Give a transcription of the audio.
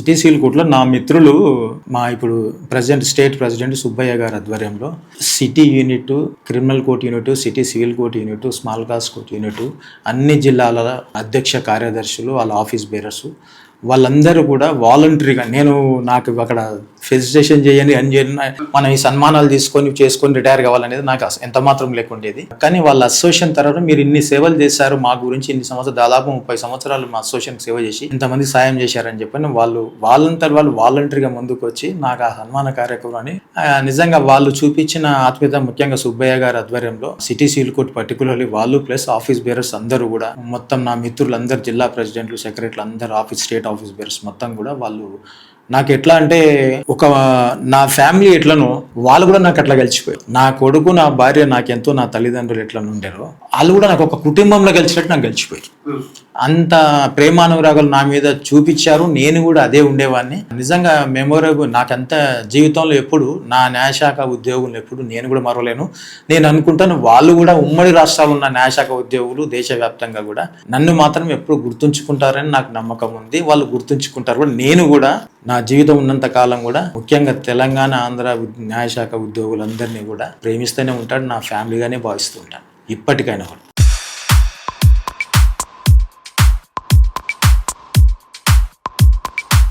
City seal కోర్టులో నా మిత్రులు మా ఇప్పుడు ప్రెసిడెంట్ స్టేట్ ప్రెసిడెంట్ సుబ్బయ్య గారి ఆధ్వర్యంలో city unit criminal court unit city civil court unit small causes court unit అన్ని జిల్లాల అధ్యక్ష కార్యదర్శులు వాళ్ళ ఆఫీస్ బేరర్స్ వాళ్ళందరూ కూడా వాలంటరీగా నేను నాకు అక్కడ ఫెసిటేషన్ చేయని అని మనం ఈ సన్మానాలు తీసుకొని చేసుకొని రిటైర్ కావాలనేది నాకు ఎంత మాత్రం లేకుండేది. కానీ వాళ్ళ అసోసియేషన్ తర్వాత మీరు ఇన్ని సేవలు చేశారు మా గురించి ఇన్ని సంవత్సరాలు దాదాపు ముప్పై సంవత్సరాలు మా అసోసియేషన్ సేవ చేసి ఇంతమంది సాయం చేశారని చెప్పని వాళ్ళు వాళ్ళంతా వాళ్ళు వాలంటరీగా ముందుకు వచ్చి నాకు ఆ సన్మాన కార్యక్రమాన్ని నిజంగా వాళ్ళు చూపించిన ఆత్మీయత ముఖ్యంగా సుబ్బయ్య గారి ఆధ్వర్యంలో సిటీ సీల్ కోర్ట్ పర్టికులర్లీ వాళ్ళు ప్లస్ ఆఫీస్ బేరర్స్ అందరూ కూడా మొత్తం నా మిత్రులు అందరు జిల్లా ప్రెసిడెంట్లు సెక్రటరీలు అందరు ఆఫీస్ స్టేట్ ఆఫీస్ బేరర్స్ మొత్తం కూడా వాళ్ళు నాకు ఎట్లా అంటే ఒక నా ఫ్యామిలీ ఎట్లనో వాళ్ళు కూడా నాకు అట్లా కలిసిపోయారు. నా కొడుకు నా భార్య నాకెంతో నా తల్లిదండ్రులు ఎట్లా ఉండేరో వాళ్ళు కూడా నాకు ఒక కుటుంబంలో కలిసినట్టు నాకు కలిసిపోయారు. అంత ప్రేమానురాగాలు నా మీద చూపించారు. నేను కూడా అదే ఉండేవాడిని. నిజంగా మెమొరబుల్ నాకంత జీవితంలో ఎప్పుడు నా న్యాయశాఖ ఉద్యోగులు ఎప్పుడు నేను కూడా మరవలేను. నేను అనుకుంటాను వాళ్ళు కూడా ఉమ్మడి రాష్ట్రాలు ఉన్న న్యాయశాఖ ఉద్యోగులు దేశవ్యాప్తంగా కూడా నన్ను మాత్రం ఎప్పుడు గుర్తుంచుకుంటారని నాకు నమ్మకం ఉంది. వాళ్ళు గుర్తుంచుకుంటారు కూడా. నేను కూడా నా జీవితం ఉన్నంత కాలం కూడా ముఖ్యంగా తెలంగాణ ఆంధ్ర న్యాయశాఖ ఉద్యోగులందరినీ కూడా ప్రేమిస్తూనే ఉంటాడు. నా ఫ్యామిలీగానే భావిస్తూ ఉంటాను. ఇప్పటికైనా కూడా.